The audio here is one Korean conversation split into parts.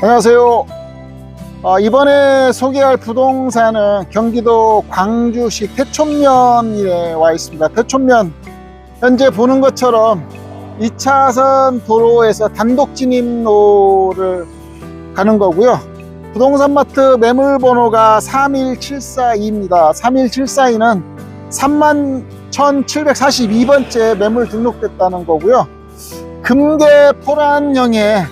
안녕하세요. 어, 이번에 소개할 부동산은 경기도 광주시 태촌면에 와 있습니다. 태촌면 현재 보는 것처럼 2차선 도로에서 단독 진입로를 가는 거고요. 부동산 마트 매물 번호가 31742입니다. 31742는 31,742번째 매물 등록됐다는 거고요. 금계 포란형의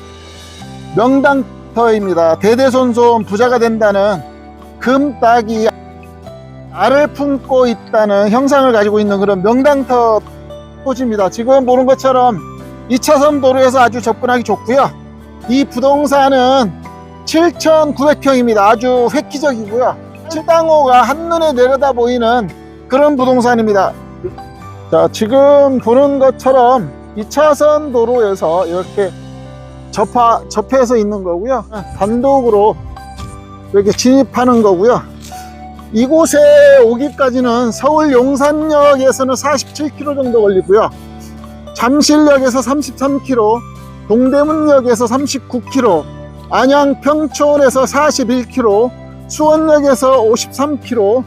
명당 터입니다. 대대손손 부자가 된다는 금딱이 알을 품고 있다는 형상을 가지고 있는 그런 명당터 토지입니다. 지금 보는 것처럼 2차선 도로에서 아주 접근하기 좋고요. 이 부동산은 7,900평입니다. 아주 획기적이고요. 칠당호가 한눈에 내려다 보이는 그런 부동산입니다. 자, 지금 보는 것처럼 2차선 도로에서 이렇게 접하, 접해서 있는 거고요. 단독으로 이렇게 진입하는 거고요. 이곳에 오기까지는 서울 용산역에서는 47km 정도 걸리고요. 잠실역에서 33km, 동대문역에서 39km, 안양 평촌에서 41km, 수원역에서 53km,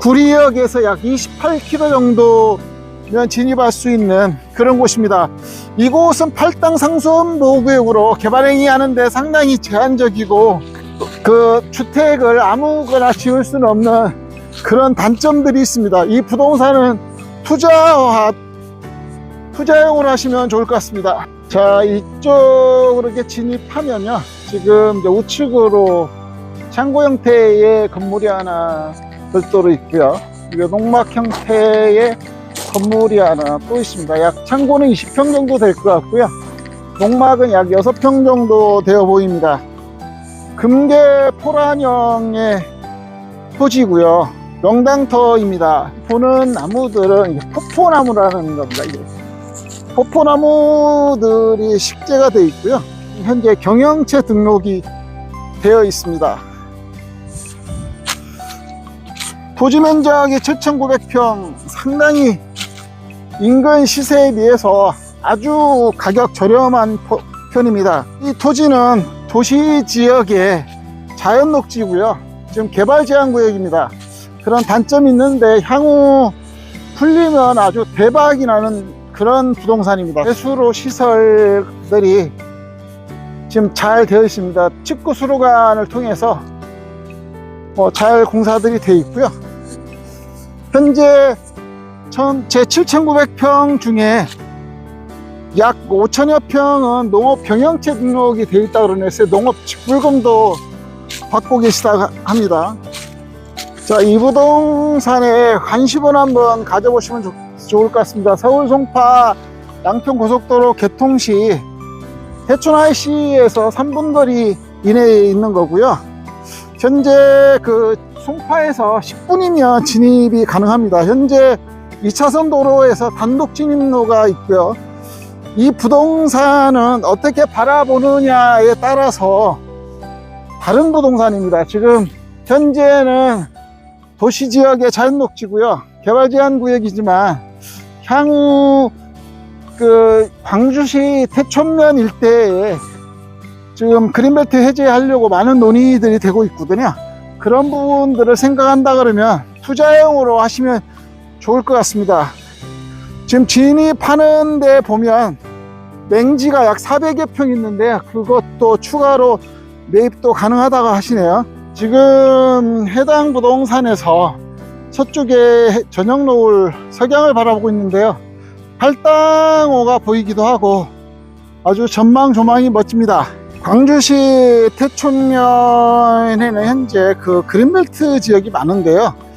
구리역에서 약 28km 정도면 진입할 수 있는 그런 곳입니다. 이곳은 팔당 상수원 보호구역으로 개발행위 하는데 상당히 제한적이고 그 주택을 아무거나 지을 수는 없는 그런 단점들이 있습니다. 이 부동산은 투자화 투자용으로 하시면 좋을 것 같습니다. 자 이쪽으로 이렇게 진입하면요. 지금 우측으로 창고 형태의 건물이 하나 별도로 있고요. 이게 농막 형태의 건물이 하나 또 있습니다. 약 창고는 20평 정도 될 것 같고요. 농막은 약 6평 정도 되어 보입니다. 금계 포란형의 토지고요. 명당터입니다. 보는 나무들은 포포나무라는 겁니다. 포포나무들이 식재가 되어 있고요. 현재 경영체 등록이 되어 있습니다. 토지 면적이 7,900평 상당히 인근 시세에 비해서 아주 가격 저렴한 포- 편입니다. 이 토지는 도시 지역의 자연 녹지고요. 지금 개발 제한 구역입니다. 그런 단점이 있는데 향후 풀리면 아주 대박이 나는 그런 부동산입니다. 배수로 시설들이 지금 잘 되어 있습니다. 직구 수로관을 통해서 뭐잘 공사들이 되어 있고요. 현재 제 7,900평 중에 약 5천여 평은 농업 병영체 등록이 되어 있다 그러네요. 농업 직불금도 받고 계시다 합니다. 자, 이 부동산에 관심을 한번 가져보시면 좋, 좋을 것 같습니다. 서울 송파 양평 고속도로 개통 시 대촌 IC에서 3분 거리 이내에 있는 거고요. 현재 그 송파에서 10분이면 진입이 가능합니다. 현재 2차선 도로에서 단독 진입로가 있고요. 이 부동산은 어떻게 바라보느냐에 따라서 다른 부동산입니다. 지금 현재는 도시 지역의 자연 녹지고요. 개발 제한 구역이지만 향후 그 광주시 태촌면 일대에 지금 그린벨트 해제하려고 많은 논의들이 되고 있거든요. 그런 부분들을 생각한다 그러면 투자용으로 하시면 좋을 것 같습니다. 지금 진입하는 데 보면 맹지가 약 400여 평 있는데 그것도 추가로 매입도 가능하다고 하시네요. 지금 해당 부동산에서 서쪽에 저녁 노을 석양을 바라보고 있는데요. 팔당호가 보이기도 하고 아주 전망 조망이 멋집니다. 광주시 태촌면에는 현재 그 그린벨트 지역이 많은데요.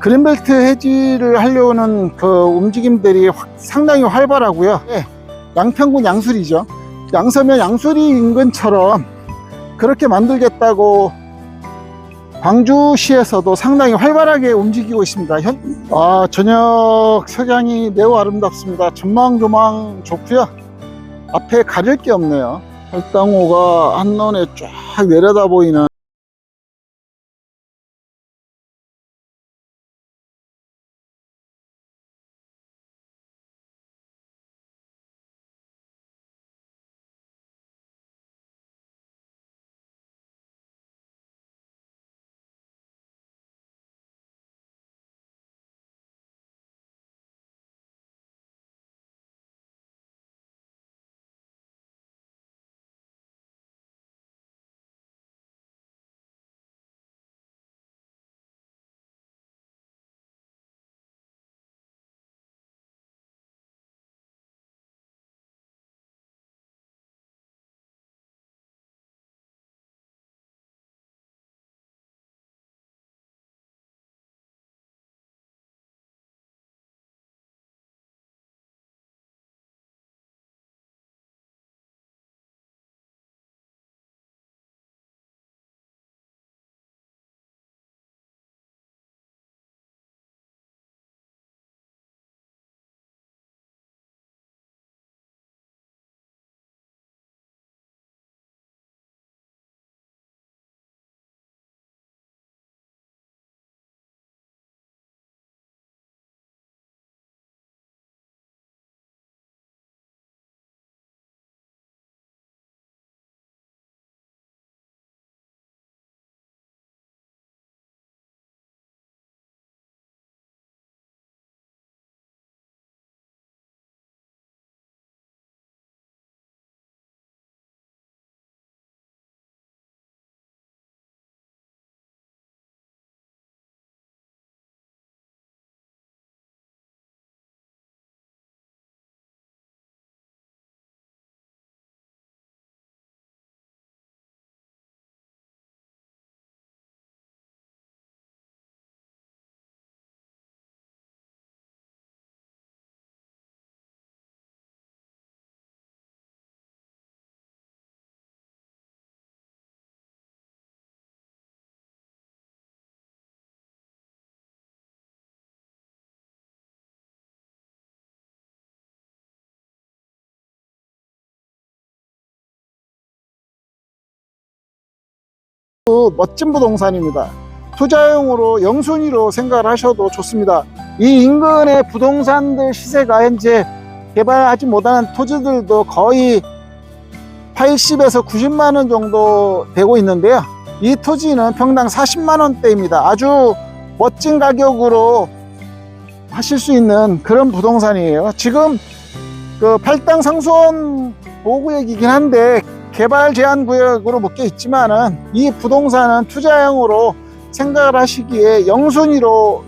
그린벨트 해지를 하려는 그 움직임들이 확- 상당히 활발하고요. 예, 양평군 양수리죠. 양서면 양수리 인근처럼 그렇게 만들겠다고 광주시에서도 상당히 활발하게 움직이고 있습니다. 현, 아, 저녁 석양이 매우 아름답습니다. 전망 조망 좋고요. 앞에 가릴 게 없네요. 팔당호가 한눈에 쫙 내려다 보이는 멋진 부동산입니다. 투자용으로 영순위로 생각을 하셔도 좋습니다. 이 인근의 부동산들 시세가 현재 개발하지 못하는 토지들도 거의 80에서 90만 원 정도 되고 있는데요. 이 토지는 평당 40만 원대입니다. 아주 멋진 가격으로 하실 수 있는 그런 부동산이에요. 지금 그 팔당 상수원 보호구역이긴 한데 개발 제한 구역으로 묶여 있지만은 이 부동산은 투자형으로 생각을 하시기에 영순위로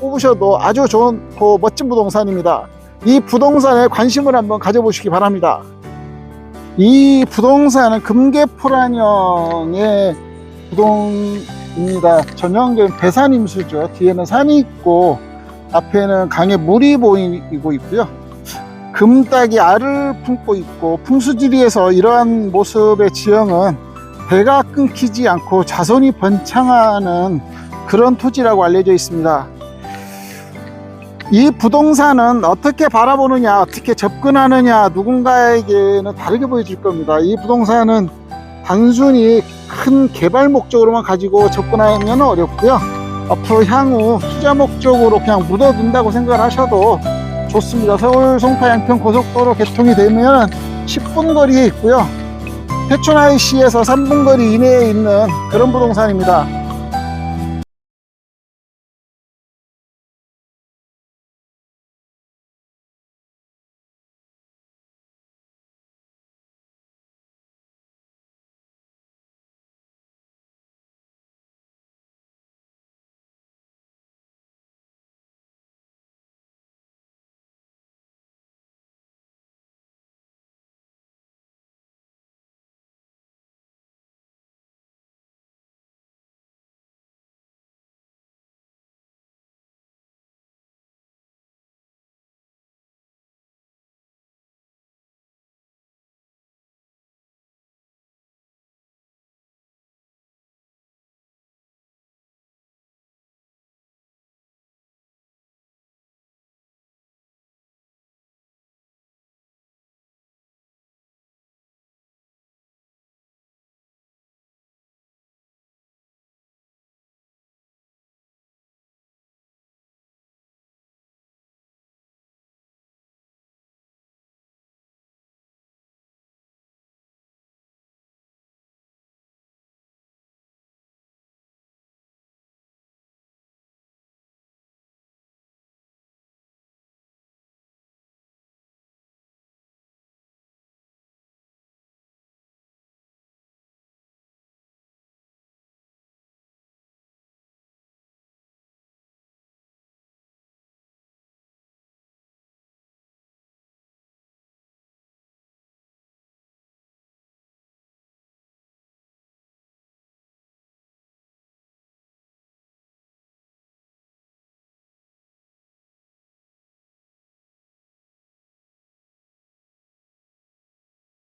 꼽으셔도 아주 좋은 그 멋진 부동산입니다. 이 부동산에 관심을 한번 가져보시기 바랍니다. 이 부동산은 금계포란형의 부동입니다. 전형적인 배산 임수죠. 뒤에는 산이 있고 앞에는 강에 물이 보이고 있고요. 금딱이 알을 품고 있고 풍수지리에서 이러한 모습의 지형은 배가 끊기지 않고 자손이 번창하는 그런 토지라고 알려져 있습니다. 이 부동산은 어떻게 바라보느냐, 어떻게 접근하느냐, 누군가에게는 다르게 보여질 겁니다. 이 부동산은 단순히 큰 개발 목적으로만 가지고 접근하면 어렵고요. 앞으로 향후 투자 목적으로 그냥 묻어둔다고 생각을 하셔도 좋습니다. 서울 송파 양평 고속도로 개통이 되면 10분 거리에 있고요. 태촌IC에서 3분 거리 이내에 있는 그런 부동산입니다.